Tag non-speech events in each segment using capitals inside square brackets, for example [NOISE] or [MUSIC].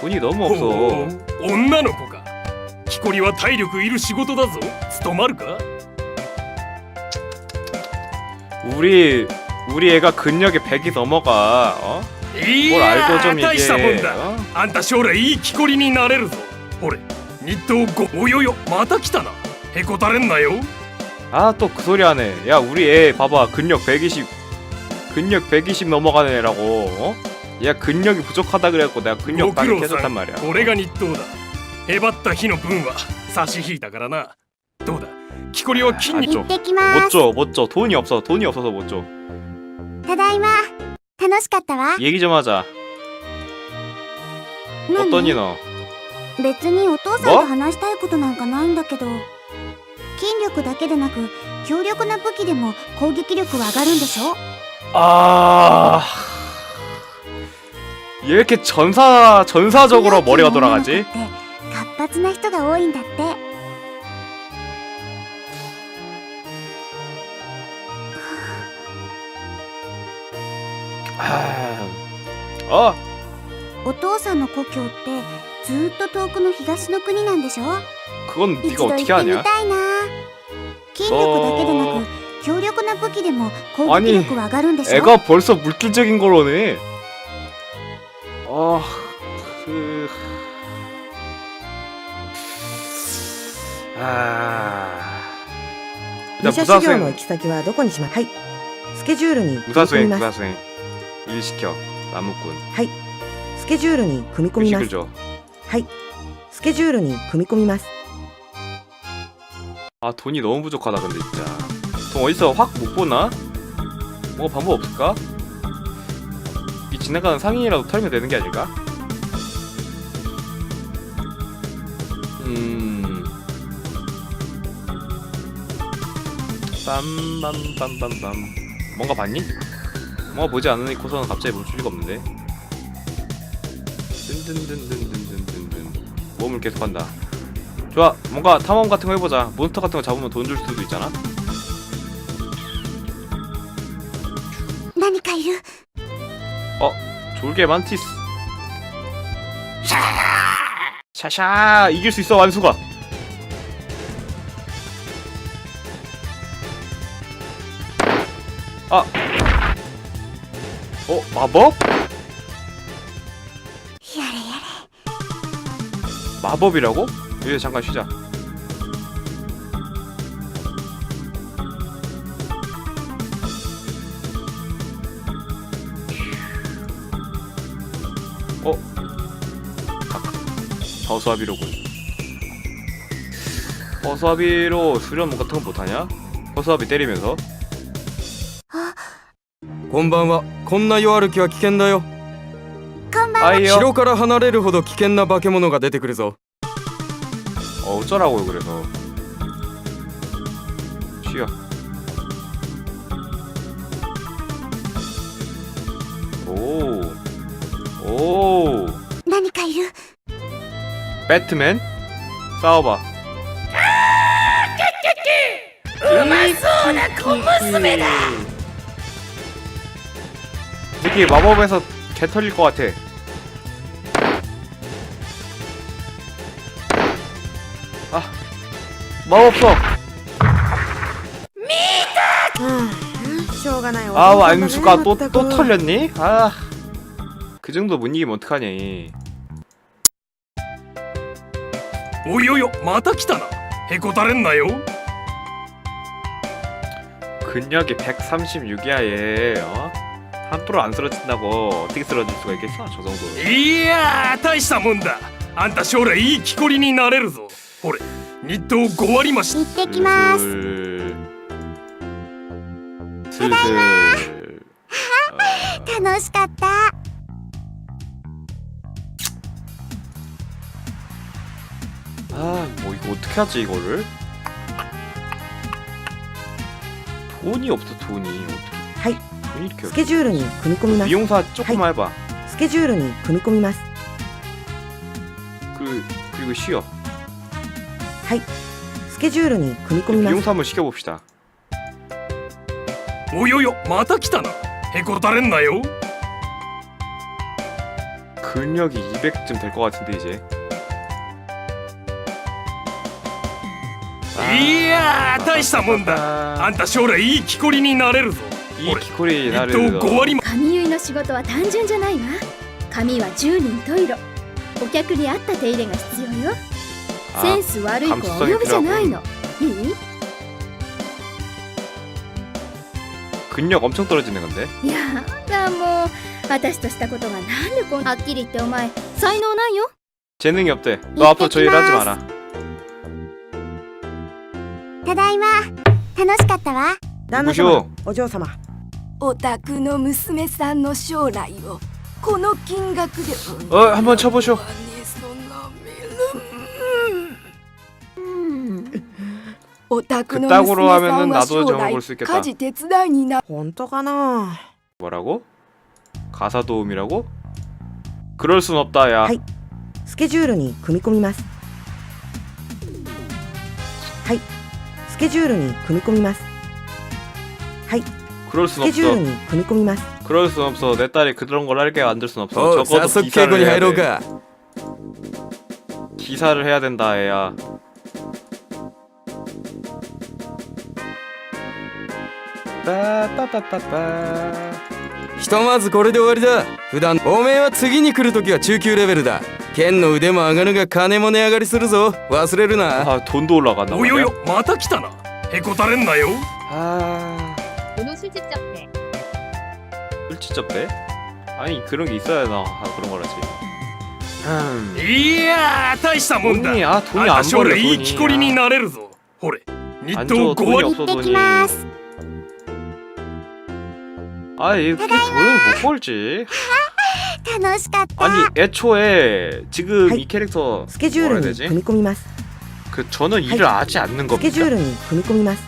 돈이 너무 ほ 없어 う女の子か木こりは体力いる仕事だぞ務まるか 우리 우리 애가 근력이 100이 넘어가 어? い 뭘 や 알고 좀 ー大したもん 얘기해 だ 어? あんた将来いい木こりになれるぞほれ日東5およよまた来たなへこたれんなよ 아 또 그 소리 하네 야 우리 애 봐봐 근력 120 근력 120 넘어가는 애라고 어? 얘 근력이 부족하다 그래갖고 내가 근력 ご苦 많이 労さ 해줬단 ん 말이야 これが日東だへばった日の分は差し引いたからなどうだ木こりは筋あ肉ちょ行ってきます 못줘 못줘 돈이 없어 돈이 없어서 못줘 ただいま楽しかったわ 얘기 좀 하자 何 어떠니 너 別にお父さんもと話したいことなんかないんだけど筋力だけでなく強力な武器でも攻撃力は上がるんでしょ 아... 얘 왜 이렇게 전사 전사적으로 머리가 돌아가지? 強い女の子って活発な人が多いんだって 아... 어? お父さんの故郷ってずーっと遠くの東の国なんでしょ 그건 一 네가 度行っ 어떻게 てみ 하냐? たいな筋力だけでなく強力な武器でも攻撃力は上がるんでしょ 애가 벌써 물질적인 걸 오네. 아, 그... 아... 武 일단 者修行の行 무사수행, き先はどこにしまはいスケジュールに組み込 무사수행, みます 무사수행. 일 시켜. 나무꾼. スケジュールに組み込みま 의식을 す 줘. はいスケジュールに組み込みます 아, 돈이 너무 부족하다, 근데 진짜. 돈 어디서 확 못 보나? 뭐 방법 없을까? 이 지나가는 상인이라도 털면 되는 게 아닐까? 음. 빰빰빰빰빰. 뭔가 봤니? 뭔가 보지 않으니고서는 갑자기 멈출 리가 없는데. 든든든든든든든든. 모험을 계속한다. 좋아, 뭔가 탐험 같은 거 해보자. 몬스터 같은 거 잡으면 돈 줄 수도 있잖아. 何かいる 돌게 만티스 샤샤 이길 수 있어 완수가 아 어? 마법? 마법이라고? 이제 잠깐 쉬자 버수아비로군. 버수아비로 수련 뭐 같은 거 못하냐? 버수아비 때리면서 こんばんはこんな夜歩きは危険だよこんばんは 아이요. 城から離れるほど危険な化け物が出てくるぞ 어 어쩌라고요 그래서 쉬어 오오 何かいる 배트맨 싸워봐. 음악소나 컴무스메다! 특히 마법에서 개 털릴 것 같아. 아 마법석 아 완수가 또 또 털렸니? 아그 정도 문이기면 어떡하니 およよまた来たなへこたれんなよ 근력이 136이야 얘 어? 함부로 안 쓰러진다고 어떻게 쓰러질 수가 있겠어 저 정도 いやー大したもんだあんた将来いい木こりになれるぞほれ日東5割増し行ってきます 슬슬 슬슬 어, 楽しかった 아뭐 이거 어떻게 하지 이거를 돈이 없어 돈이 어떻게 はい 돈이 이렇게 ス 없어 ケジュールに組み込みます 미용사 조금만 해봐 スケジュールに組み込みます 그 그리고 쉬어 スケジュールに組み込みます 미용사 한번 시켜봅시다 およよまた来たなへこたれんなよ 근력이 200쯤 될 것 같은데 이제. いやー大したもんだ 아, あんた将来いい木こりになれるぞ 이 기코리 一 나를 等5割も髪結いの仕事は単純じゃないわ髪は十人十色お客に合った手入れが必要よセンス悪い子はお呼びじゃないのいい 근력 엄청 떨어지는 건데. やだもう私としたことがなんでこんはっきり言ってお前才能ないよ 재능이 없대. 너 앞으로 저 일 하지 마라. ただいま楽しかったわ旦那 무쇼. 様お嬢様お宅の娘さんの将来をこの金額で 어, 한번 쳐보쇼. そんな見るお宅の 그 땅으로 娘さ 하면은 んは 나도 将 저거 来 볼 수 있겠다. 家事手伝いにな 本当かな 뭐라고? 가사 도움이라고? 그럴 순 없다, 야. はいスケジュールに組み込みますはいス ケジュールに組み込みます 그럴 ス 순 ケジュール 없어. に組み込みます 그럴 순 없어. 내 딸이 그런 걸 알게 만들 순 없어. おう 적어도 早速稽古 기사를 に 해야 入ろう 돼. か 기사를 해야 된다, 애야. 빠빠빠빠빠. ひとまずこれで終わりだ普段おめえは次に来るときは中級レベルだ剣の腕も上がるが金も値上がりするぞ忘れるな 아, 돈도 올라간다. およよまた来たなへこたれんなよ 아, 번호 술집 접대 술집 때? 아니 그런 게 있어야 나 아, 그런 거라지. 음. いやー大したもんだ 돈이 아 あ 돈이 ん 안 た将 벌려 来いい 돈이. 木こりになれるぞほれ日 안 当 줘 5 돈이 割 없어 行ってき 돈이. ます 아 이게 저를 못 걸지. [LAUGHS] 아니 애초에 지금 이 캐릭터 뭐라 해야 스케줄은 되지?組み込みます. 그 저는 일을 하지 않는 겁니다. 스케줄은 組み込みます.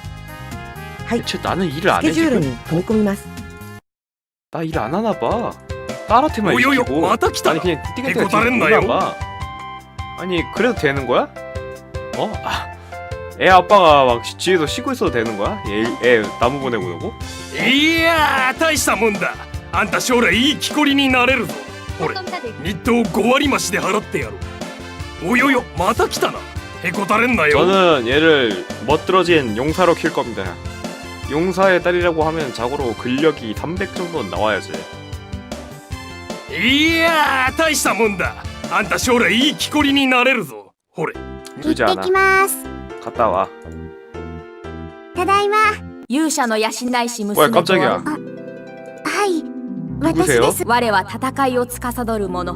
대체 나는 일을 안 해. 지금? 스케줄은 組み込みます.나 일 안 하나 봐. 딸한테만 일시키고 아니 그냥 띠가 띠가 대고다랬나요? 봐. 아니 그래도 되는 거야? 어? 아, 애 아빠가 막 지- 뒤에서 쉬고 있어도 되는 거야? 얘, 애 나무 보내고 그러고? いやー大したもんだあんた将来いい木こりになれるぞほれ日当5割増しで払ってやろうおよよまた来たなへこたれんなよ 저는 얘를 멋들어진 용사로 킬 겁니다. 용사의 딸이라고 하면 자고로 근력이 300 정도는 나와야지. いやー大したもんだあんた将来いい木こりになれるぞほれ行っ 두지 て 않아. きます 갔다 와. ただいま 勇者の養いし 뭐야 娘 깜짝이야. はい私 누구세요? です我は戦いを司る者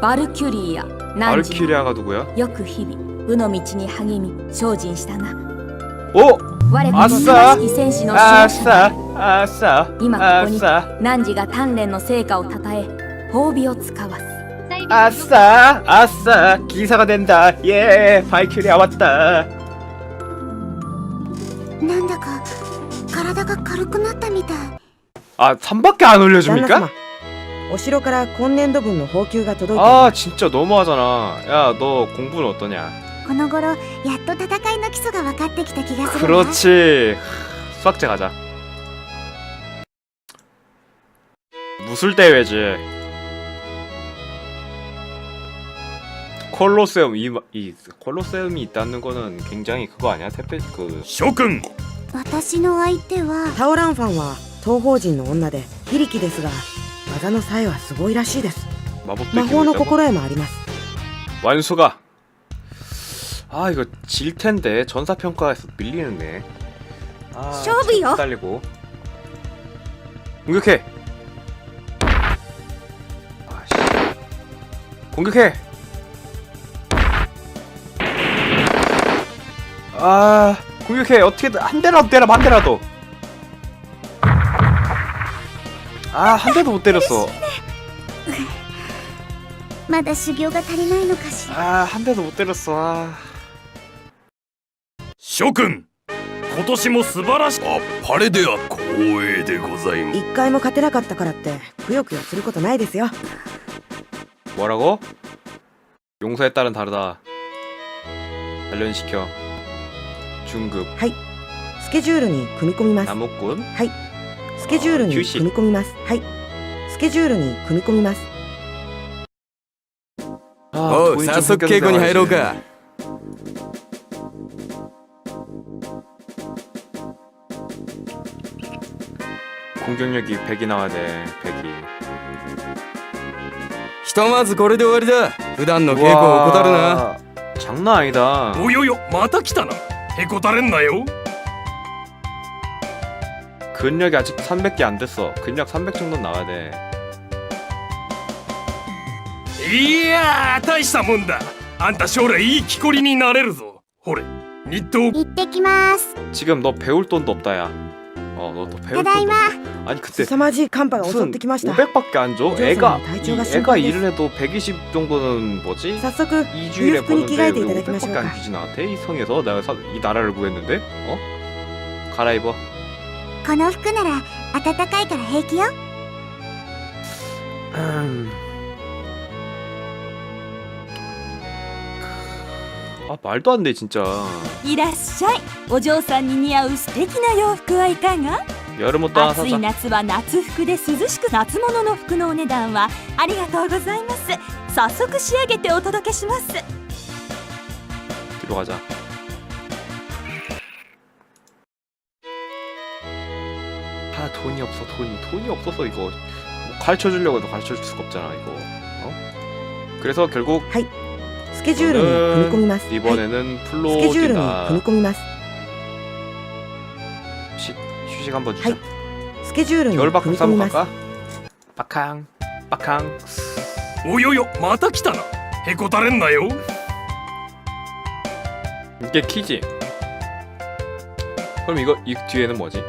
バルキュリーや汝 알키리아가 누구야? よく日々武の道に励み精進したな 오! 我こそあっさ正しき戦士の使用者 아싸! 아싸! 今ここに 아싸! 汝が鍛錬の成果をたたえ褒美を使わす 아싸! 아싸! 기사가 된다! 예! 바이큐리아 왔다! 아 3밖에 안 旦那 올려줍니까? 様お城から今年度分の補給が届いてい 아 ます 진짜 너무하잖아 야 너 공부는 어떠냐 この頃やっと戦いの基礎が分かってきた気がするわ 그렇지 수학제 가자 무술 대회지 콜로세움 이, 이 콜로세움이 있다는 거는 굉장히 그거 아니야? 태페 그 諸君私の相手はタオランファンは 東方人の女で非力ですが技の才はすごいらしいです 마법도 魔 끼고 法の 있다고? 心得もあります 완수가 아 이거 질 텐데 전사 평가에서 밀리는데 아, 쇼부요? 달리고 공격해 아씨 공격해 아 공격해 어떻게든 한 대라도 때려 한 대라도 아 한 대도 못 때렸어 まだ修行が足りないのかしら 아 한 대도 못 때렸어 아. 諸君今年も素晴らしいあっぱれでは光栄でございます一回も勝てなかったからってくよくよすることないですよ 뭐라고? 용사에 따른 다르다. 단련시켜. 중급. スケジュールに組み込みます 나무꾼. スケジュールに休止組み込みますはいスケジュールに組み込みます 아, おう 돈이 좀 早速稽古に入ろうか 공격력이 100이 나와야 돼 100이 ひとまずこれで終わりだ普段の稽古を怠るな 와, 장난 아니다 およよまた来たなへこたれんなよ 근력이 아직 300개 안 됐어 근력 300 정도 나와야 돼 いやー大したもんだあんた将来いい木こりになれるぞほれ日東行ってきます 지금 너 배울 돈도 없다 야 어, 너 또 배울 ただい 돈도 ま 없어. 아니 그때 凄まじい寒波が襲ってきました 500밖에 안 줘? 어쩌서 애가体調が 이- 心 애가 配です 일을 해도 120 정도는 뭐지? 早速 2주일에 裕福に着替えていただ 버는데 きましょう 500밖에 か 안 주지 나한테 이 성에서 내가 사, 이 나라를 구했는데 어? 갈아입어 この服なら暖かいから平気よ 음. 아 말도 안 돼 진짜 いらっしゃいお嬢さんに似合う素敵な洋服はいかが 여름 옷도 하나 暑い 사자 夏は夏服で涼しく夏物の服のお値段はありがとうございます早速仕上げてお届けします 뒤로 가자 돈이 없어 돈이 돈이 없어서 이거 뭐 가르쳐 주려고 해도 가르쳐 줄 수가 없잖아 이거 어? 그래서 결국 スケジュールに組み込みます、はい 이번에는 ス 풀로 ケジュールに 뛴다 組み込みます 휴식, 휴식 한번 주자 はいスケジュールに組み 겨울방학 込み 한번 ます 갈까? 빡캉 빡캉 およよまた来たなへこたれんなよ 이게 키지? 그럼 이거 이 뒤에는 뭐지?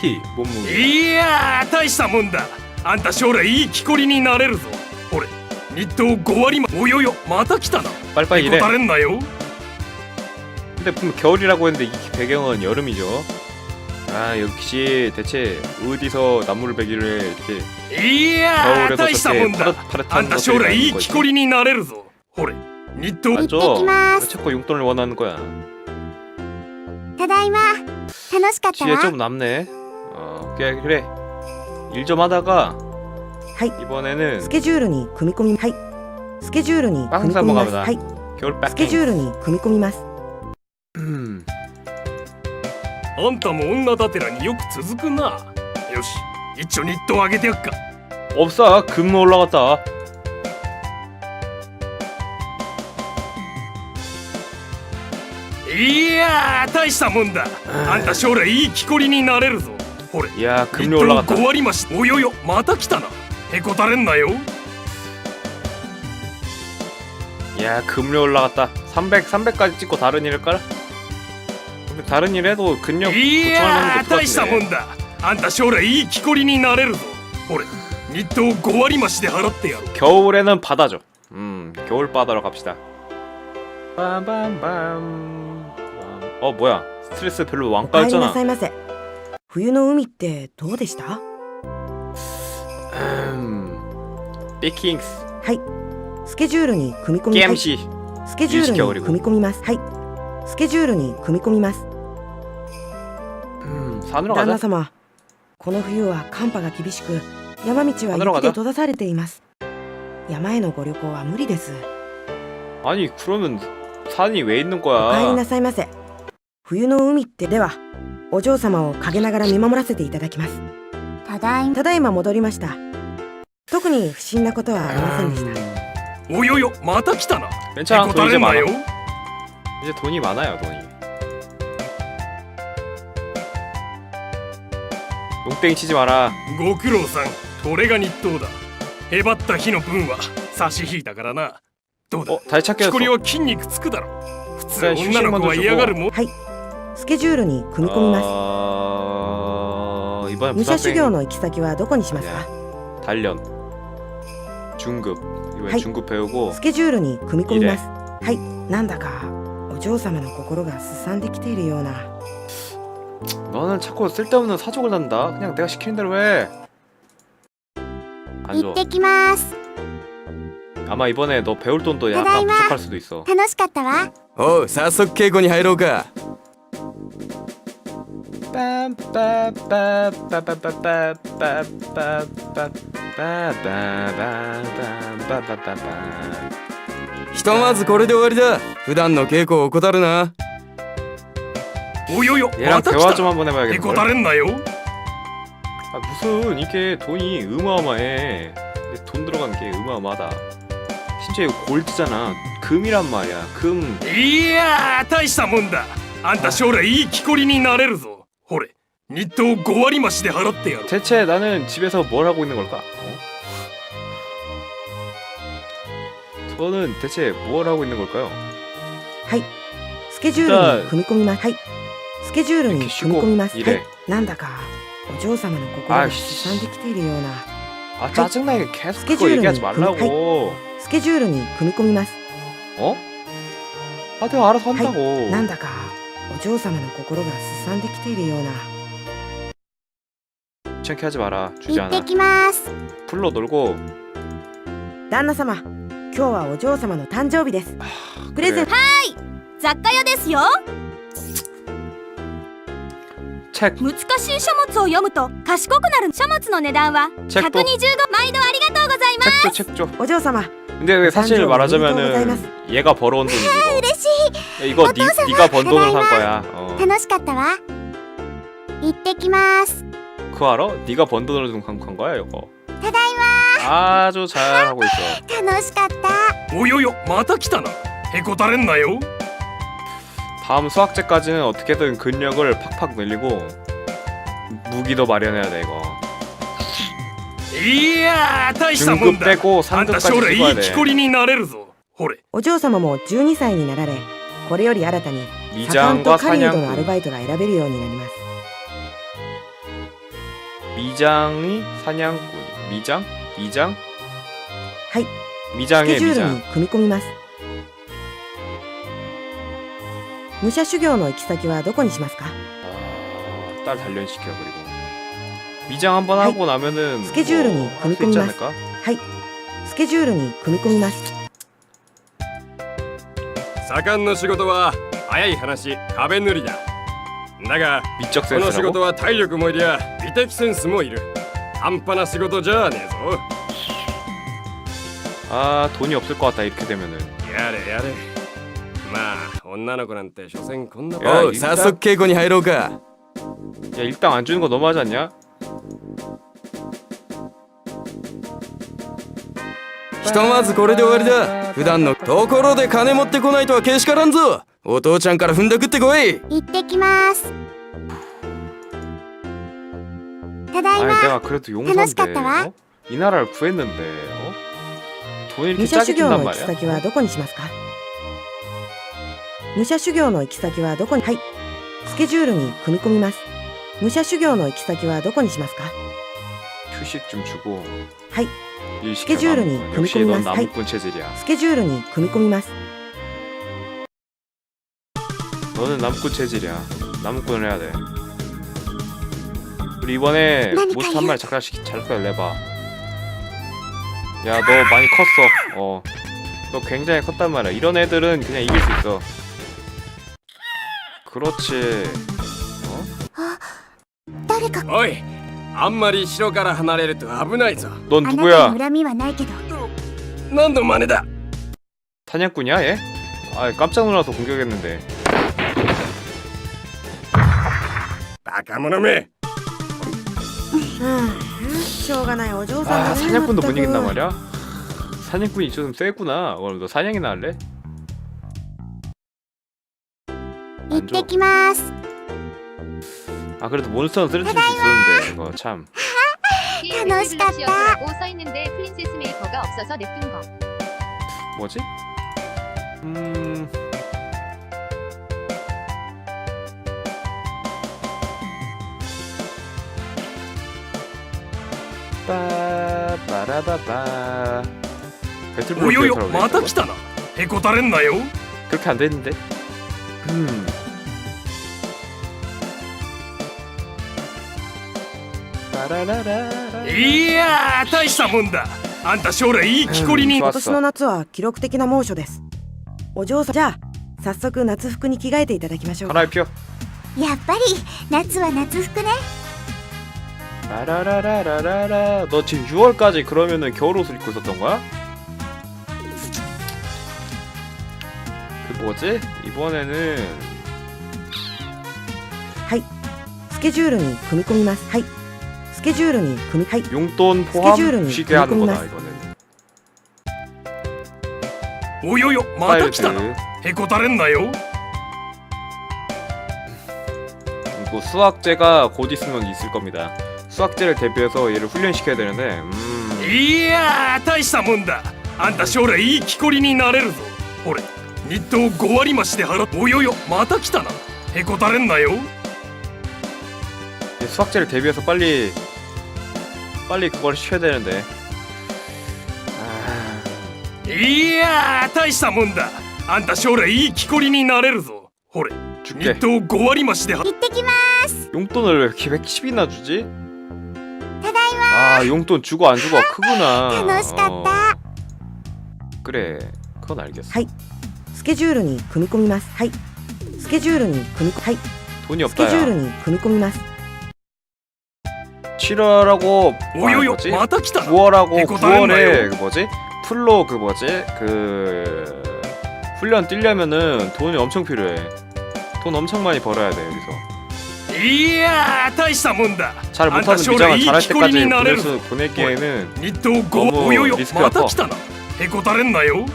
키 몸무게 いやー大したもんだあんた将来いい木こりになれるぞほれ日東5割まおよよまた来たな 빨리빨리 へ 이래 こたれんなよ 근데 분명 겨울이라고 했는데 이 배경은 여름이죠 아 역시 대체 어디서 나무를 베기를 해 이렇게 いやー 겨울에도 大したもん 저렇게 だ 파릇 あん 파릇한 た将来いい 것들이 木こりになれるぞほれ日東 맞죠? 行ってきます 왜 자꾸 용돈을 원하는 거야 ただいま楽しかった 뒤에 わ 좀 남네 어 그래 그래 일 좀 하다가 はい 이번에는 スケジュールに組み込みはいスケジュールに組み込みます 빵 はい 겨울 スケジュールに組み込みます 음 あんたも女だてらによく続くなよし一丁日当あげてやっか 없어 금 올라갔다 いやー大したもんだあんた将来いい木こりになれるぞ ほれ 야 日 금리 当 올라갔다 5割増しおよよまた来たなへこたれんなよ 야 금리 올라갔다 300 300까지 찍고 다른 일 할까? 근데 다른 일 해도 근력 い 보충할 や 만한 ー 게 大したも 없을 것 んだあんた将来いい木こりになれるぞほれ日当5割増しで払ってやろう 겨울에는 바다죠. 음, 겨울 바다로 갑시다. 빰빰빰. 어 뭐야? 스트레스 별로 お帰りな 왕따였잖아. さいませ 冬の海ってどうでした 음. 삐킹스, はいスケジュールに組み込みはい 깨MC. スケジュールに組み込みますはいスケジュールに組み込みます 음, 산으로 旦那 가자. 様この冬は寒波が厳しく山道は雪で閉ざされています山へのご旅行は無理です 아니 그러면 산이 왜 있는 お帰り 거야? なさいませ 冬の海ってではお嬢様を陰ながら見守らせていただきますただいまただいま戻りました特に不審なことはありませんでした 음, およよまた来たなへ 괜찮아. こ 돈 た 이제 れんな 많아. よ 이제 돈이 많아요, 돈이. 농땡이 치지 마라. ご苦労さんこれが日当だへばった日の分は差し引いたからなどうだ 어, 다시 찾게 木こり 됐어. は筋肉つくだろ普通ね女の子は嫌がるもんはい スケジュールに組み込みます 어... 이번엔 武者修 부사생 行の行き先はどこにしますか 단련 중급 이번에 はい 중급 배우고 スケジュールに組み込みますはいなんだかお嬢様の心がすさんできているような 너는 자꾸 쓸데없는 사족을 난다 그냥 내가 시키는 대로 해 行 안줘 ってきます 아마 이번에 너 배울 돈도 약간 다다이마. 부족할 수도 있어 楽しかったわおう早速稽古に入ろうか 빰빰빰빰빰빰빰빰빰빰빰빰 빠바바바바바바바 ひとまずこれで終わりだ普段の稽古を怠るなおよよ 얘랑 また来 대화 た 좀 한번 へ 해봐야겠네 こたれんなよ 아 무슨 이게 돈이 어마어마해 이게 돈 들어간 게 어마어마하다 심지어 이거 골드잖아 금이란 말이야 금 いやー大したもんだあんた将来いい木こりになれるぞ ほれ日当5割増しで払ってやる 대체 나는 집에서 뭘 하고 있는 걸까? 어? 저는 대체 뭘 하고 있는 걸까요? はいスケジュールに組み込みますはいスケジュールに組み込みますいれはいなんだかお嬢様の心がすさんできているような 아 짜증나게 계속 그거 스케줄은 얘기하지 그- 말라고 スケジュールに組み込みます 어? 아 내가 알아서 한다고 なんだかお 嬢様の心がすさんできているような 귀찮게 하지 마라 行 주지 って 않아 きます。 풀로 놀고 旦那様今日はお嬢様の誕生日ですプレゼント雑貨屋ですよ 책 難しい書物を読むと賢くなる書物の値段は 책도 125毎度ありがとうございます 책줘 책줘 お嬢様 근데 왜 사실誕生日 말하자면은 얘가 벌어온 돈이지 이거 嬉しい。 이거 니, 네가 번 돈으로 산 거야 어. 楽しかったわ。行ってきます。 그거 알아? 네가 번 돈으로 산, 산 거야 이거 ただい 아주 잘하고 있어 [LAUGHS] ま。楽しかった。およよまた来たなへこたれんなよ 다음 수학제까지는 어떻게든 근력을 팍팍 늘리고 무기도 마련해야 돼 이거 いやー大したもん 중급 だ 빼고 あんた 3급까지 将来い 찍어야 い木 돼 こりになれるぞほれお嬢様も12歳になられこれより新たに左官 미장과 と狩人のアル 사냥꾼 バイトが選べるようになります 미장이 사냥꾼 미장? 미장? はいス 미장의 ケジュール 미장 に組み込みます武者修行の行き先はどこにしますか 아, 딸 단련시켜 그리고 미장 한번 하이. 하고 나면은 스케줄은 뭐 할수 있지組み込みます 않을까? はいスケジュールに組み込みます左官の仕事は早い話壁塗りだだが 미적 この仕 센스라고? 事は体力もいりゃ美的センスもいる半端な仕事じゃねえぞ 아 돈이 없을 것 같다 이렇게 되면은 やれやれまあ女の子なんて所詮こんなやおう早速稽古に入ろうか 야 일당 안 주는 거 너무하지 않냐? ひとまずこれで終わりだ普段のところで金持ってこないとはけしからんぞお父ちゃんから踏んだくってこい行ってきます。ただい 아니 ま。 내가 그래도 용사인데楽しかったわ 어? 이 나라를 구했는데 어? 돈이 武 이렇게 者 짜게 修行 든단 の行き 말이야? 先はどこにしますか武者修行の行き先はどこにはいスケジュールに組み込みます武者修行の行き先はどこにしますか 휴식 좀 주고 はい 일 스케줄은 시켜봐. 이 역시 넌 금이금이만 나무꾼 체질이야 スケジュールに組み込みます 너는 나무꾼 체질이야 나무꾼을 해야 돼 우리 이번에 나니까 모스 한 마리 작가시키 작가 내봐 야 너 많이 컸어 어너 굉장히 컸단 말이야 이런 애들은 그냥 이길 수 있어 그렇지 誰か。おい あんまり城から離れると危ないぞ 넌 あなた 누구야 に恨みはないけど。何の真似だ 사냥꾼이야 얘? 아 깜짝 놀라서 공격했는데 バカ者めうんしょうがないお嬢さん 아 だね 사냥꾼도 못 まったく 이긴단 말이야? 사냥꾼이 좀 세구나 어, 너 사냥이나 할래? 行ってきます。 아 그래도 몬스터는 쓰러질 수 있었는데 이거 참 [LAUGHS] 楽しかった。 라고 써 있는데 프린세스 메이커가 없어서 냅둔 거. 뭐지? 음... 빠빠라바바 お 배틀블록 よよ 기억하라고 また 그랬어. 来たなへこたれんなよ 그렇게 안 되는데 음 빠라라라 いやー大したもんだあんた将来いい木こりにうん今年の夏は記録的な猛暑ですお嬢さんじゃあ早速夏服に着替えていただきましょう 하나의 표 やっぱり夏は夏服ね。 라라라라라라라 너 지금 6월까지 그러면은 겨울 옷을 입고 있었던 거야? 그 뭐지? 이번에는 スケジュールに組み込みますはい スケジュールに組みはい 용돈 스케줄은 포함 쉬게 하는 거다 금액만 이거는 およよまた来たな 파일드 へこたれんなよ 그리고 수학제가 곧 있으면 있을 겁니다 수학제를 대비해서 얘를 훈련시켜야 되는데 음... いやー大したもんだあんた将来いい木こりになれるぞほれ日当5割増しで払っおよよまた来たなへこたれんなよ 얘 수학제를 대비해서 빨리 빨리 그걸 시켜야 되는데 아... いやー大したもんだあんた将来いい木こりになれるぞほれ 줄게 日当5割増しで払っ行ってきま 용돈을 왜 이렇게 110이나 주지? ただいま 아 용돈 주고 안 주고가 크구나 楽しかっ 어, た 그래 그건 알겠어 はいスケジュールに組み込みますはいスケジュールに組み込はい 돈이 スケジュー 없다 ル 야 に組み込みます 7월하고 およよ 뭐지? また来たな 9월하고 에코 다른 9월에 거예요. 그 뭐지? 풀로 그 뭐지? 그 훈련 뛰려면은 돈이 엄청 필요해. 돈 엄청 많이 벌어야 돼 여기서. いやー大したもんだ 잘 あんた 못하는 将来 미장을 いい 잘할 木こり 때까지 になれ 보낼 るぞ 수 보내기에는 日当5 너무 およよ 리스크가 また 커. 来たなへこたれんなよ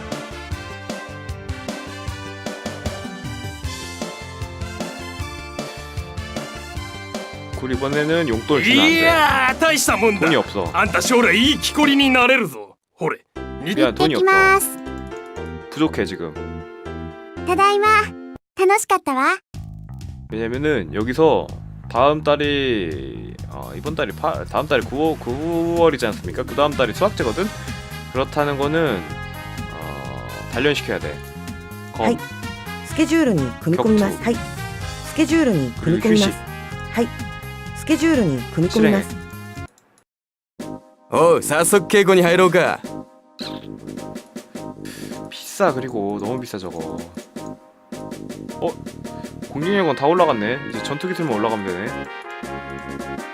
그 이번에는 용돈을 주면 안 い 돼. やー大したもんだ 돈이 없어. あんた将来いい木こりになれるぞほれ日 미안 行って 돈이 き 없어. ます 부족해 지금. ただいま楽しかったわ 왜냐면은 여기서 다음 달이 어, 이번 달이 8, 다음 달이 9월 9월이지 않습니까? 그 다음 달이 수학제거든. 그렇다는 거는 어, 단련시켜야 돼. 검. はいスケジュールに組み込みますはいスケジュールに組み込みますはいス ケジュールに組み込みますおう早速稽古に入ろうか 비싸 그리고 너무 비싸 저거. 어? 공격력은 다 올라갔네. 이제 전투 기술만 올라가면 되네.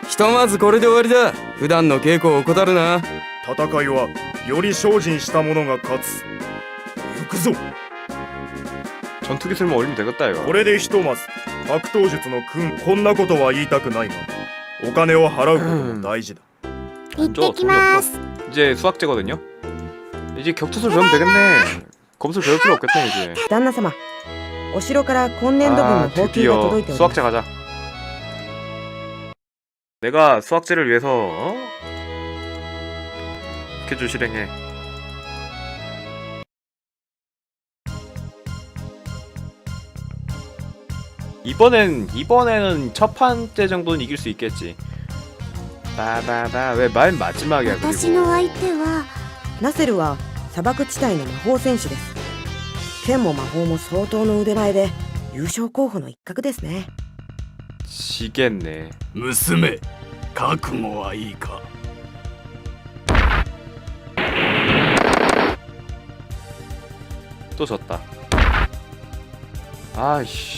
ひとまずこれで終わりだ普段の稽古を怠るな戦いはより精進した者が勝つ行くぞ 전투 기술만 올리면 되겠다 이거. これでひとまず格闘術の訓こんなことは言いたくないが お金を払うことも大事だ行ってきます 이제 수학제거든요. 이제 격투술 배우면 되겠네. 검술 배울 필요 없겠네 이제. 旦那様お城から今年度分 아 の報給が 드디어 届いております 수학제 가자. 내가 수학제를 위해서 어? 스케줄 실행해. 이번엔 이번에는 첫 판째 정도는 이길 수 있겠지. 바바바 왜 맨 마지막이야 私の 그리고 相手はナセルは砂漠地帯の魔法戦士です剣も魔法も相当の腕前で優勝候補の一角ですね 지겠네. 娘覚悟はいいか 또 졌다. 아이씨.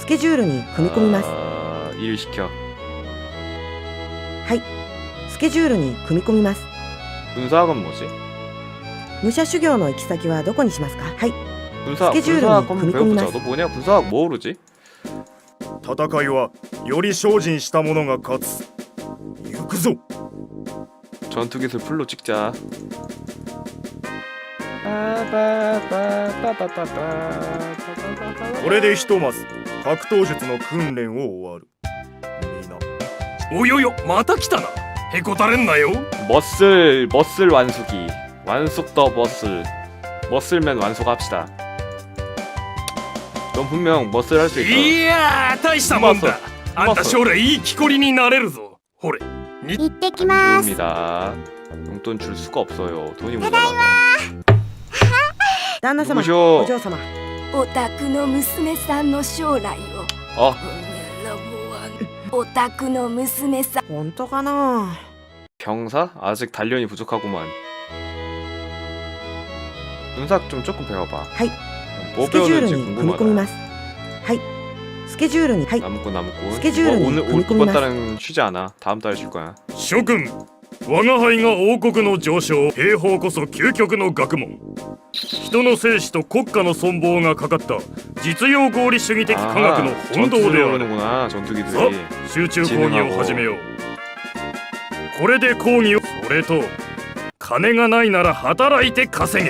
スケジュールに組み込みます 아, 일 시켜. スケジュールに組み込みます 군사학은 뭐지? 武者修行の行き先はどこにしますかはい 군사 스케줄은 군사학 한번 금이금이나 배워보자. 너 뭐냐? 군사학 뭐 오르지? 戦いはより精進した者が勝つ行くぞ 전투 기술 풀로 찍자. これでひとまず格闘術の訓練を終わる皆およよまた来たなへこたれんなよ 머슬 머슬 완숙이 완숙 더 머슬 머슬맨 완숙합시다. 넌 분명 머슬 할 수 있어. いやー大したもんだうまそうあんた将来いい木こりになれるぞほれ 行ってきます 비웁니다. 용돈 줄 수가 없어요. 돈이 모자라. 旦那様 누구셔? お嬢様お宅の娘さんの将来を 어 お宅の娘さん本当かな 병사? 아직 단련이 부족하구만. 눈삭 좀 조금 배워봐. はい 뭐 スケジュール 배우는지 に組み込みま 궁금하다. すはいスケジュールにはい 나무꾼 나무꾼. 스케줄은 뭐 오늘 올組み込み 이번 ます 달은 쉬지 않아. 다음 달에 쉴 거야. 諸君我が輩が王国の上昇兵法こそ究極の学問 人の生死と国家の存亡がかかった実用合理主義的科学の本堂である。さあ集中講義を始めよう。これで講義をそれと金がないなら働いて稼げ。